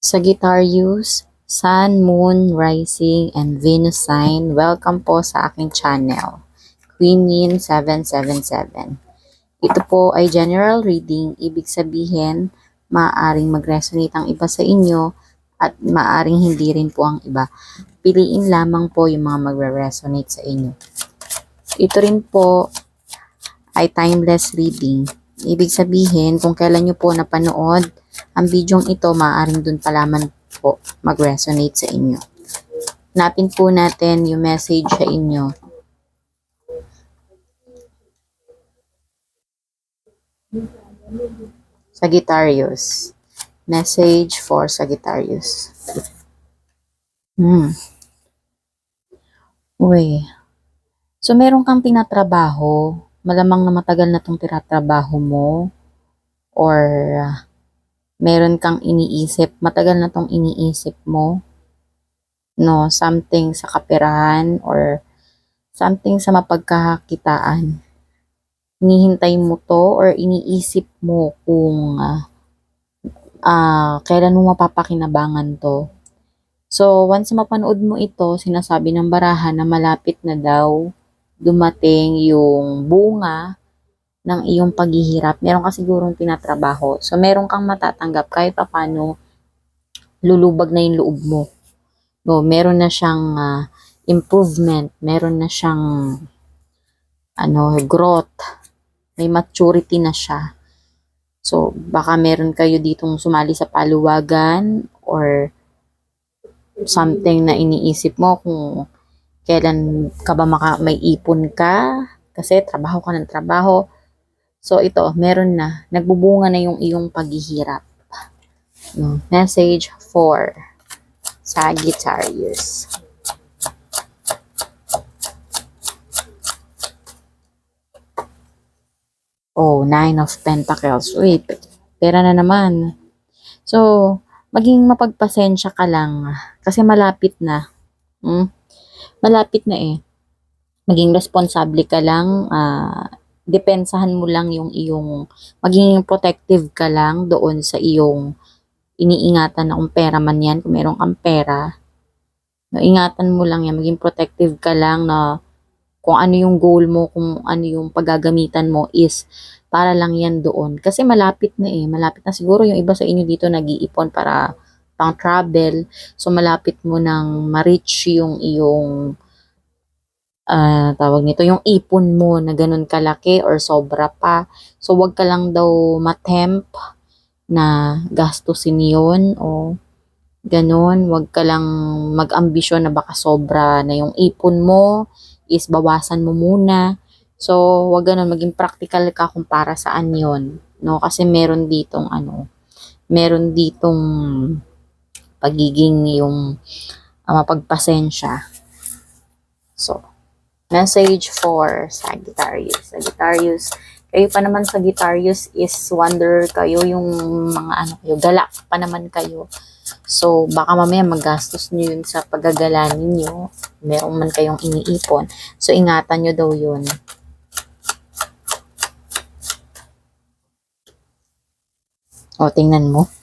Sagittarius, Sun, Moon, Rising, and Venus sign, welcome po sa aking channel, Queen Yin 777. Ito po ay general reading, ibig sabihin, maaaring mag-resonate ang iba sa inyo at maaaring hindi rin po ang iba. Piliin lamang po yung mga magre-resonate sa inyo. Ito rin po ay timeless reading. Ibig sabihin, kung kailan nyo po napanood ang bidyong ito, maaaring dun pa lamang po mag-resonate sa inyo. Napin po natin yung message sa inyo. Sagittarius. Message for Sagittarius. Hmm. Uy. So, meron kang tinatrabaho. Malamang na matagal na tong tinatrabaho mo. Or, ah, meron kang iniisip. Matagal na tong iniisip mo. No, something sa kaperahan or something sa mapagkakakitaan. Hinihintay mo to or iniisip mo kung ah, ah, kailan mo mapapakinabangan to. So, once mapanood mo ito, sinasabi ng barahan na malapit na daw dumating yung bunga ng iyong paghihirap. Meron ka sigurong tinatrabaho. So, meron kang matatanggap kahit pa paano lulubag na yung loob mo. No, meron na siyang ah, improvement, meron na siyang ano, growth, may maturity na siya. So, baka meron kayo ditong sumali sa paluwagan or something na iniisip mo kung kailan ka ba maka, may ipon ka kasi trabaho ka ng trabaho. So, ito, meron na. Nagbubunga na yung iyong paghihirap. No. Message for Sagittarius. Oh, Nine of Pentacles. Uy, pe- pera na naman. So, maging mapagpasensya ka lang kasi malapit na. Hmm? Malapit na eh. Maging responsable ka lang, ah, depensahan mo lang yung iyong, maging protective ka lang doon sa iyong iniingatan na kung pera man yan, kung meron kang pera. Ingatan mo lang yan, maging protective ka lang na kung ano yung goal mo, kung ano yung paggagamitan mo is para lang yan doon. Kasi malapit na eh, malapit na siguro yung iba sa inyo dito nag-iipon para pang travel. So malapit mo nang ma-reach yung iyong ah tawag nito, yung ipon mo na ganun kalaki or sobra pa. So wag ka lang daw matemp na gastusin yun o ganun. Wag ka lang mag-ambisyon na baka sobra na yung ipon mo is bawasan mo muna. So, wag ganun, maging practical ka kung para saan yon no? Kasi meron ditong ano, meron ditong pagiging yung uh, mapagpasensya. So, message for Sagittarius. Sagittarius, kayo pa naman Sagittarius is wonder kayo yung mga ano kayo, galak pa naman kayo. So, baka mamaya magastos nyo yun sa paggagala ninyo. Meron man kayong iniipon. So, ingatan nyo daw yun. O, tingnan mo.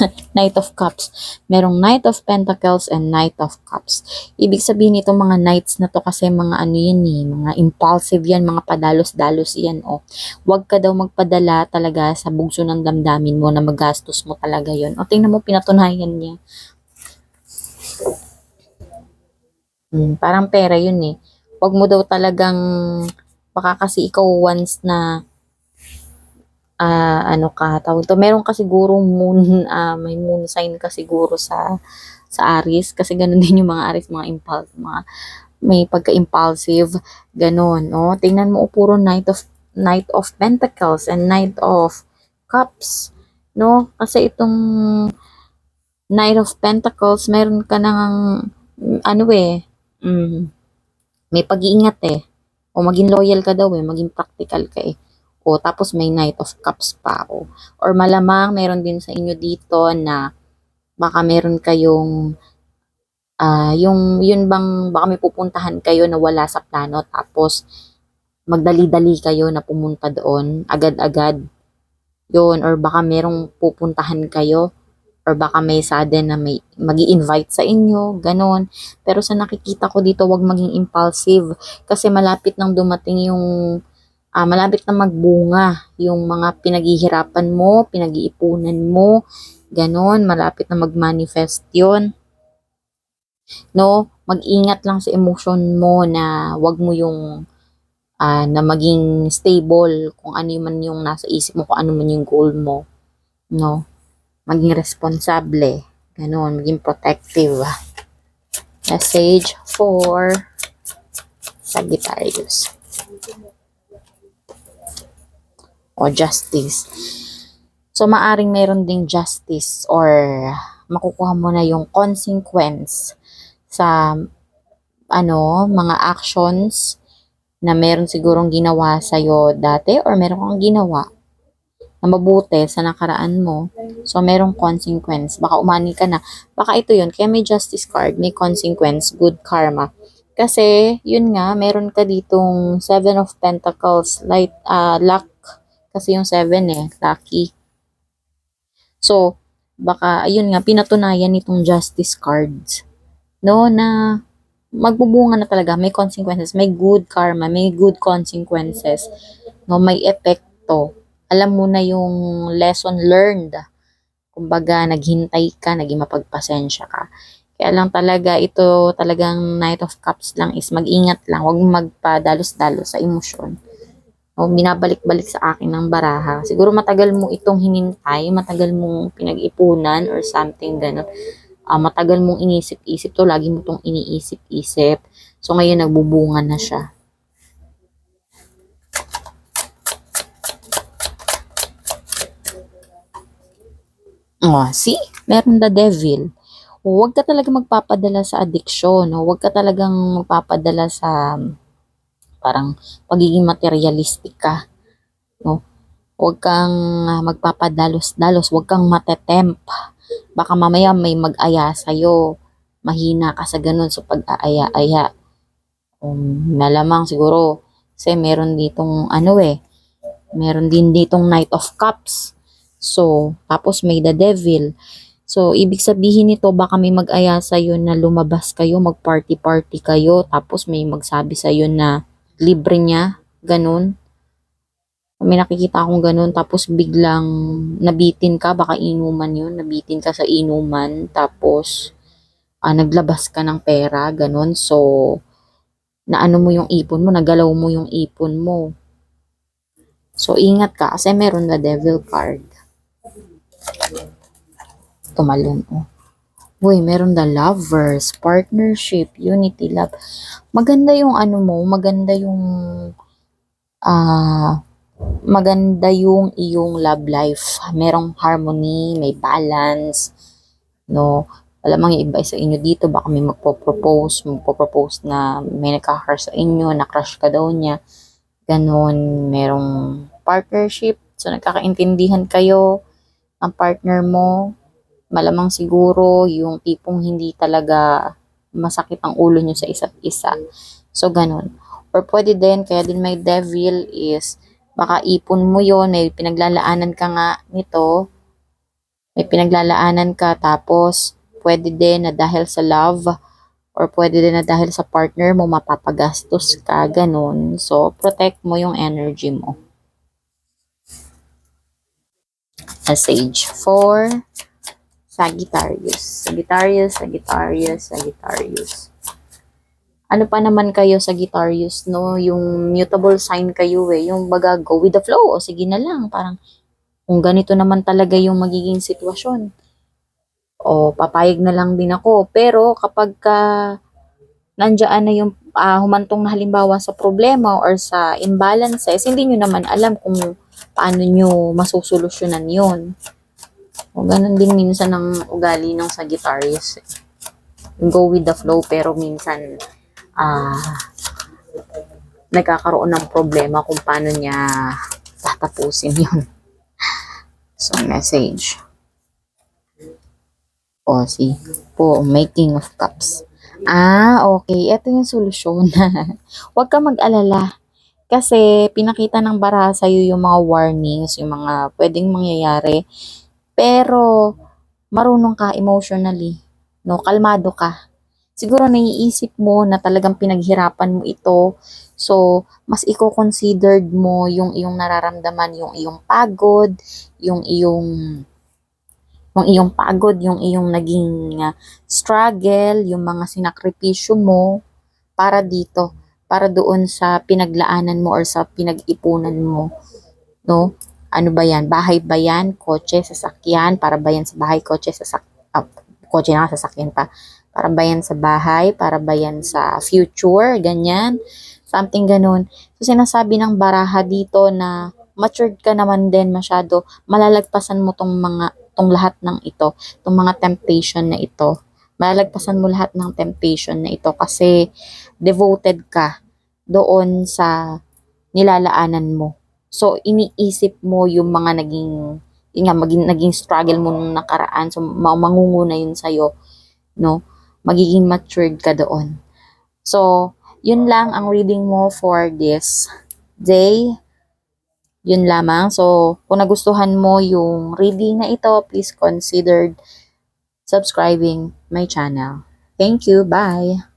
Knight of Cups. Merong Knight of Pentacles and Knight of Cups. Ibig sabihin itong mga knights na to kasi mga ano yan eh, mga impulsive yan, mga padalos-dalos yan. O, wag ka daw magpadala talaga sa bugso ng damdamin mo na magastos mo talaga yon. O, tingnan mo, pinatunayan niya. Hmm, parang pera yun eh. Wag mo daw talagang, baka kasi ikaw once na ah ano ka, tawag to, meron ka sigurong moon, ah, may moon sign ka siguro sa sa Aries kasi ganun din yung mga Aries, mga impulse, mga may pagka-impulsive, ganun, no? Tingnan mo, oh, puro Knight of Knight of Pentacles and Knight of Cups, no? Kasi itong Knight of Pentacles, meron ka nang ano eh, mm, may pag-iingat eh. O maging loyal ka daw eh, maging practical ka eh. O tapos may Knight of Cups pa o. Or malamang meron din sa inyo dito na baka meron kayong ah yung yun bang baka may pupuntahan kayo na wala sa plano tapos magdali-dali kayo na pumunta doon agad-agad yun or baka merong pupuntahan kayo or baka may sudden na may mag invite sa inyo, ganon. Pero sa nakikita ko dito, wag maging impulsive kasi malapit nang dumating yung ah, malapit na magbunga yung mga pinaghihirapan mo, pinag-iipunan mo, ganon, malapit na mag-manifest yun. No, mag-ingat lang sa emotion mo na wag mo yung ah, na maging stable kung ano man yung nasa isip mo, kung ano man yung goal mo. No, maging responsable. Ganon, maging protective. Message for Sagittarius. O justice. So, maaring meron ding justice or makukuha mo na yung consequence sa ano, mga actions na meron sigurong ginawa sa'yo dati or meron kang ginawa na mabuti sa nakaraan mo. So, merong consequence. Baka umani ka na. Baka ito yun. Kaya may justice card, may consequence, good karma. Kasi, yun nga, meron ka ditong Seven of Pentacles, light, ah, luck. Kasi yung seven eh, lucky. So, baka, ayun nga, pinatunayan nitong justice cards. No, na magbubunga na talaga, may consequences, may good karma, may good consequences. No, may epekto. Alam mo na yung lesson learned. Kumbaga, naghintay ka, naging mapagpasensya ka. Kaya lang talaga, ito talagang Knight of Cups lang is mag-ingat lang. Huwag magpadalos-dalos sa emosyon. O, binabalik-balik sa akin ng baraha. Siguro matagal mo itong hinintay, matagal mong pinag-ipunan or something gano'n. Ah, matagal mong inisip-isip to, lagi mo tong iniisip-isip. So, ngayon nagbubunga na siya. Oh, see? Meron the devil. Huwag ka talaga magpapadala sa addiction. Huwag ka talagang magpapadala sa parang pagiging materialistic ka. No? Huwag kang ah, magpapadalos-dalos. Huwag kang matetemp. Baka mamaya may mag-aya sa'yo. Mahina ka sa ganun sa pag-aaya-aya. Um, malamang siguro kasi meron ditong ano eh, meron din ditong Knight of Cups. So, tapos may the devil. So, ibig sabihin nito, baka may mag-aya sa'yo na lumabas kayo, mag-party-party kayo, tapos may magsabi sa'yo na libre niya, ganun. May nakikita akong ganun, tapos biglang nabitin ka, baka inuman yun, nabitin ka sa inuman, tapos ah, naglabas ka ng pera, ganun. So, naano mo yung ipon mo, nagalaw mo yung ipon mo. So, ingat ka kasi meron na devil card. Tumalon, oh. Uy, meron the lovers, partnership, unity, love. Maganda yung ano mo, maganda yung ah maganda yung iyong love life. Merong harmony, may balance, no? Alam yung iba sa inyo dito, baka may magpo-propose, magpo-propose na may nagka-crush sa inyo, na-crush ka daw niya. Ganon, merong partnership. So, nagkakaintindihan kayo ng partner mo. Malamang siguro yung tipong hindi talaga masakit ang ulo nyo sa isa't isa. So, ganon. Or pwede din, kaya din may devil is, baka ipon mo yon may pinaglalaanan ka nga nito, may pinaglalaanan ka, tapos pwede din na dahil sa love, or pwede din na dahil sa partner mo, mapapagastos ka, ganun. So, protect mo yung energy mo. Message for Sagittarius. Sagittarius, Sagittarius, Sagittarius. Ano pa naman kayo Sagittarius, no? Yung mutable sign kayo eh. Yung baga, go with the flow. O sige na lang. Parang, kung ganito naman talaga yung magiging sitwasyon. O, papayag na lang din ako. Pero, kapag ka, nandiyan na yung ah, humantong na halimbawa sa problema or sa imbalances, hindi nyo naman alam kung paano nyo masusolusyonan yun. O, ganun din minsan ng ugali ng Sagittarius. Go with the flow, pero minsan, ah, nagkakaroon ng problema kung paano niya tatapusin yun. So, message. O, si po, making of cups. Ah, okay. Ito yung solusyon. Huwag ka mag-alala. Kasi pinakita ng baraha sa'yo yung mga warnings, yung mga pwedeng mangyayari. Pero, marunong ka emotionally, no? Kalmado ka. Siguro naiisip mo na talagang pinaghirapan mo ito. So, mas i-considered mo yung iyong nararamdaman, yung iyong pagod, yung iyong yung iyong pagod, yung iyong naging uh, struggle, yung mga sinakripisyo mo para dito, para doon sa pinaglaanan mo or sa pinag-ipunan mo. No? Ano ba yan? Bahay ba yan? Kotse, sasakyan? Para ba yan sa bahay? Kotse, sasakyan? Ah, kotse na sasakyan pa. Para ba yan sa bahay? Para ba yan sa future? Ganyan. Something ganun. So, sinasabi ng baraha dito na matured ka naman din masyado. Malalagpasan mo tong mga, tong lahat ng ito. Tong mga temptation na ito. Malalagpasan mo lahat ng temptation na ito kasi devoted ka doon sa nilalaanan mo. So, iniisip mo yung mga naging, yun nga, maging, naging struggle mo nung nakaraan. So, ma- mangunguna yun sa'yo, no? Magiging matured ka doon. So, yun lang ang reading mo for this day. Yun lamang. So, kung nagustuhan mo yung reading na ito, please consider subscribing my channel. Thank you. Bye.